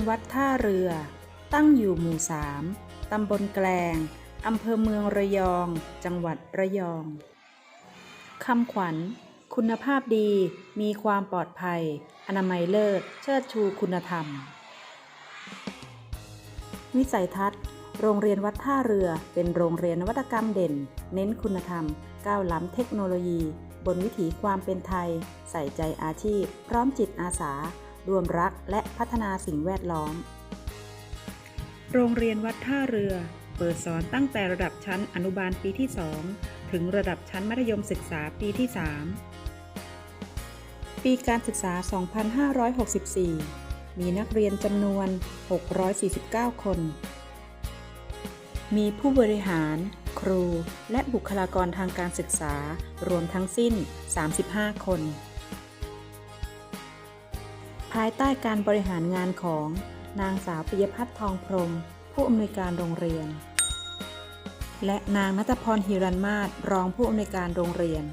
นวัดท่าเรือ ตั้งอยู่หมู่3ตำบลแกลงอำเภอเมืองระยอง จังหวัดระยอง คำขวัญ คุณภาพดี มีความปลอดภัย อนามัยเลิศ เชิดชูคุณธรรม วิสัยทัศน์ โรงเรียนวัดท่าเรือ เป็นโรงเรียนนวัตกรรมเด่น เน้นคุณธรรม ก้าวล้ำเทคโนโลยี บนวิถีความเป็นไทย ใส่ใจอาชีพ พร้อมจิตอาสา รวมรักและพัฒนาสิ่งแวดล้อม โรงเรียนวัดท่าเรือ เปิดสอนตั้งแต่ระดับชั้นอนุบาลปีที่ 2 ถึงระดับชั้นมัธยมศึกษาปีที่ 3 ปีการศึกษา 2564 มีนักเรียนจำนวน 649 คน มีผู้บริหาร ครู และบุคลากรทางการศึกษารวมทั้งสิ้น 35 คน ภายใต้การบริหารงานของนางสาวปิยพัฒน์ทองพรม ผู้อำนวยการโรงเรียน และนางนัตพรฮิรันมาศรองผู้อำนวยการโรงเรียน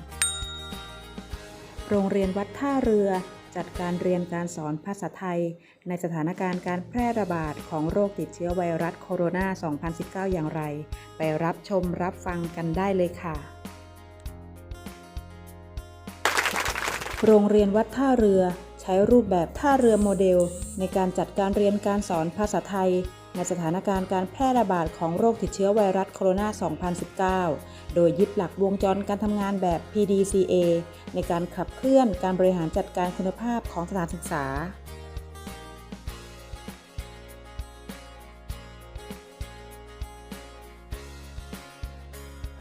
โรงเรียนวัดท่าเรือจัดการเรียนการสอนภาษาไทย ในสถานการณ์การแพร่ระบาดของโรคติดเชื้อไวรัสโคโรนา 2019 อย่างไร ไปรับชมรับฟังกันได้เลยค่ะ โรงเรียนวัดท่าเรือ ช้รูปแบบท่าเรือโมเดล ในการจัดการเรียนการสอนภาษาไทย ในสถานการณ์การแพร่ระบาดของโรคติดเชื้อไวรัสโคโรนา 2019 โดยยึดหลักวงจรการทำงานแบบ PDCA ในการขับเคลื่อนการบริหารจัดการคุณภาพของสถานศึกษา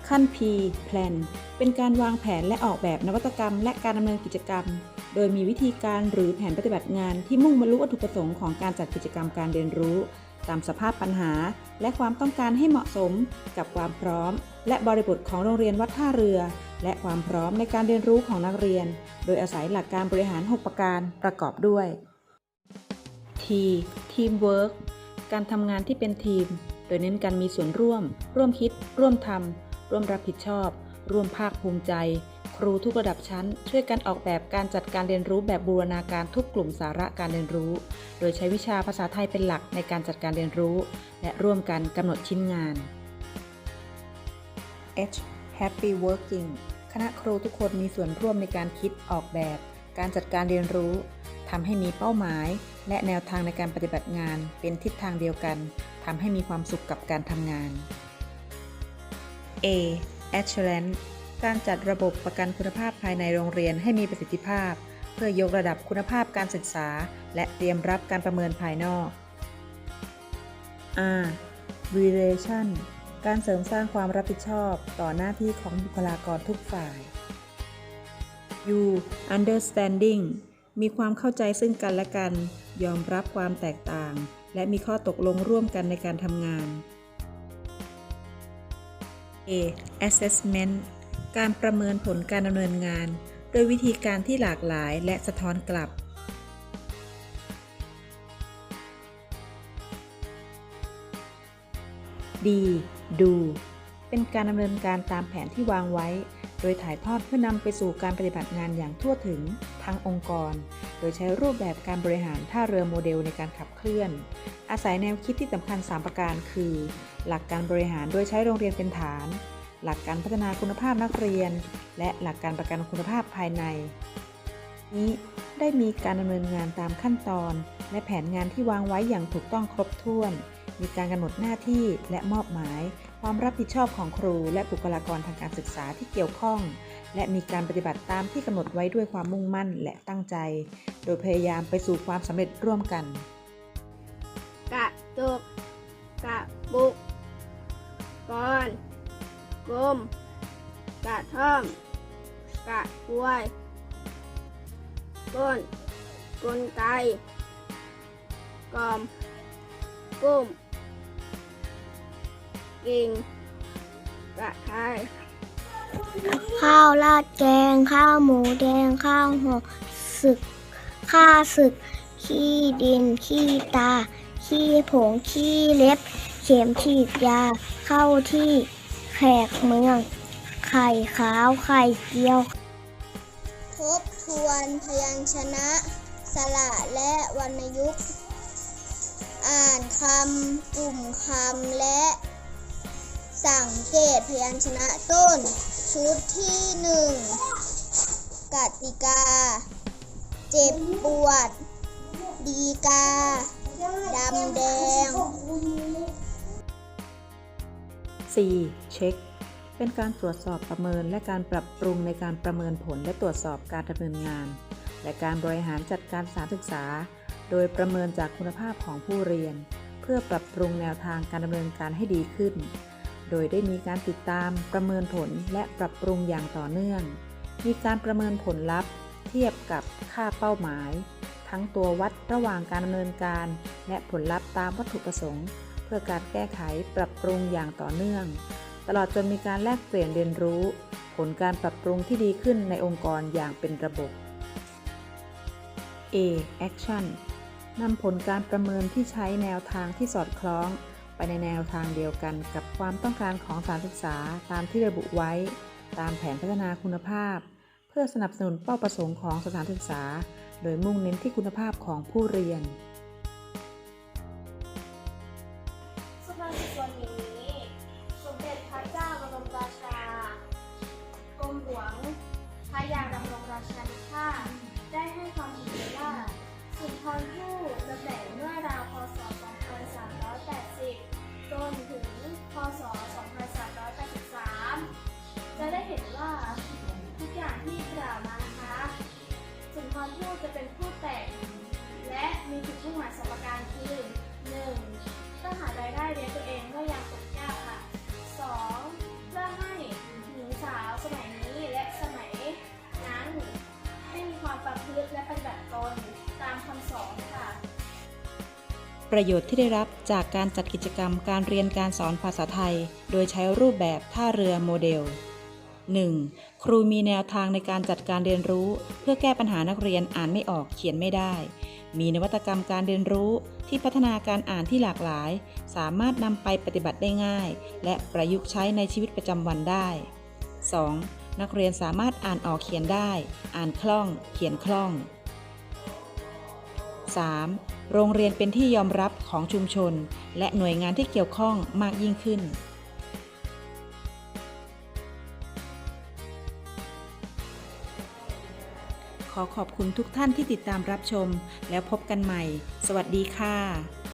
ขั้น P Plan เป็นการวางแผนและออกแบบนวัตกรรม และการดำเนินกิจกรรม โดยมีวิธีการหรือแผนปฏิบัติงานที่มุ่งบรรลุวัตถุประสงค์ของการจัดกิจกรรมการเรียนรู้ ตามสภาพปัญหา และความต้องการให้เหมาะสมกับความพร้อม และบริบทของโรงเรียนวัดท่าเรือ และความพร้อมในการเรียนรู้ของนักเรียน โดยอาศัยหลักการบริหาร 6 ประการประกอบด้วย T Teamwork การทำงานที่เป็นทีม โดยเน้นการมีส่วนร่วม ร่วมคิด ร่วมทำร่วมรับผิดชอบ ร่วมภาคภูมิใจ ครูทุกระดับชั้น ช่วยกันออกแบบการจัดการเรียนรู้แบบบูรณาการทุกกลุ่มสาระการเรียนรู้ โดยใช้วิชาภาษาไทยเป็นหลักในการจัดการเรียนรู้ และร่วมกันกำหนดชิ้นงาน H Happy Working คณะครูทุกคนมีส่วนร่วมในการคิดออกแบบ การจัดการเรียนรู้ทำให้มีเป้าหมาย และแนวทางในการปฏิบัติงาน เป็นทิศทางเดียวกันทำให้มีความสุขกับการทำงาน A Assurance การจัดระบบประกันคุณภาพภายในโรงเรียนให้มีประสิทธิภาพ เพื่อยกระดับคุณภาพการศึกษา และเตรียมรับการประเมินภายนอก R Relation การเสริมสร้างความรับผิดชอบต่อหน้าที่ของบุคลากรทุกฝ่าย U Understanding มีความเข้าใจซึ่งกันและกัน ยอมรับความแตกต่าง และมีข้อตกลงร่วมกันในการทำงาน A Assessment การประเมินผลการดำเนินงาน โดยวิธีการที่หลากหลายและสะท้อนกลับ D Do เป็นการดำเนินการตามแผนที่วางไว้ โดยถ่ายทอดเพื่อนำไปสู่การปฏิบัติงานอย่างทั่วถึงทั้งองค์กร โดยใช้รูปแบบการบริหารท่าเรือโมเดลในการขับเคลื่อน อาศัยแนวคิดที่สำคัญ 3 ประการคือ หลักการบริหารโดยใช้โรงเรียนเป็นฐาน หลักการพัฒนาคุณภาพนักเรียน และหลักการประกันคุณภาพภายใน นี้ได้มีการดำเนินงานตามขั้นตอน และแผนงานที่วางไว้อย่างถูกต้องครบถ้วน มีการกำหนดหน้าที่และมอบหมาย ความรับผิดชอบของครู และบุคลากรทางการศึกษาที่เกี่ยวข้อง และมีการปฏิบัติตามที่กำหนดไว้ด้วยความมุ่งมั่นและตั้งใจ โดยพยายามไปสู่ความสำเร็จร่วมกัน กระตุกกระบุกกอน กลม กระท่อม กระบวย ก้น กลไกกล่อม กุ้ม กิ่ง กระทายข้าวราดแกง ข้าวหมูแดง ข้าวห่อศึก ข้าศึก ขี้ดิน ขี้ตา ขี้ผง ขี้เล็บ เข็มฉีดยา เข้าที่ แขกเมือง ไข่ขาวไข่เจียว ทบทวนพยัญชนะ สระและวรรณยุกต์ อ่านคำกลุ่มคำและ สังเกตพยัญชนะต้น ชุดที่หนึ่งกติกา เจ็บปวด ดีกา ดำแดง 4. เช็ค เป็นการตรวจสอบประเมินและการปรับปรุงในการประเมินผลและตรวจสอบการดำเนินงาน และการบริหารจัดการสถานศึกษา โดยประเมินจากคุณภาพของผู้เรียน เพื่อปรับปรุงแนวทางการดำเนินการให้ดีขึ้น โดยได้มีการติดตามประเมินผลและปรับปรุงอย่างต่อเนื่อง มีการประเมินผลลัพธ์ เทียบกับค่าเป้าหมาย ทั้งตัววัดระหว่างการดำเนินการ และผลลัพธ์ตามวัตถุประสงค์ เพื่อการแก้ไขปรับปรุงอย่างต่อเนื่อง ตลอดจนมีการแลกเปลี่ยนเรียนรู้ ผลการปรับปรุงที่ดีขึ้นในองค์กรอย่างเป็นระบบ A action นำผลการประเมินที่ใช้แนวทางที่สอดคล้อง ไปในแนวทางเดียวกันกับความต้องการของสถานศึกษาตามที่ระบุไว้ ตามแผนพัฒนาคุณภาพ เพื่อสนับสนุนเป้าประสงค์ของสถานศึกษา โดยมุ่งเน้นที่คุณภาพของผู้เรียน มีจุดมุ่งหมายสองประการคือ 1. ต้องหารายได้เลี้ยงตัวเองเมื่อยามตกยากค่ะ 2. เพื่อให้หญิงสาวสมัยนี้และสมัยนั้นให้มีความประพฤติและปฏิบัติตนตามคำสอนค่ะประโยชน์ที่ได้รับจากการจัดกิจกรรมการเรียนการสอนภาษาไทย โดยใช้รูปแบบท่าเรือโมเดล 1. ครูมีแนวทางในการจัดการเรียนรู้ เพื่อแก้ปัญหานักเรียนอ่านไม่ออกเขียนไม่ได้ มีนวัตกรรมการเรียนรู้ที่พัฒนาการอ่านที่หลากหลาย สามารถนำไปปฏิบัติได้ง่าย และประยุกต์ใช้ในชีวิตประจำวันได้ 2. นักเรียนสามารถอ่านออกเขียนได้ อ่านคล่อง เขียนคล่อง 3. โรงเรียนเป็นที่ยอมรับของชุมชน และหน่วยงานที่เกี่ยวข้องมากยิ่งขึ้น ขอขอบคุณทุกท่านที่ติดตามรับชม แล้วพบกันใหม่ สวัสดีค่ะ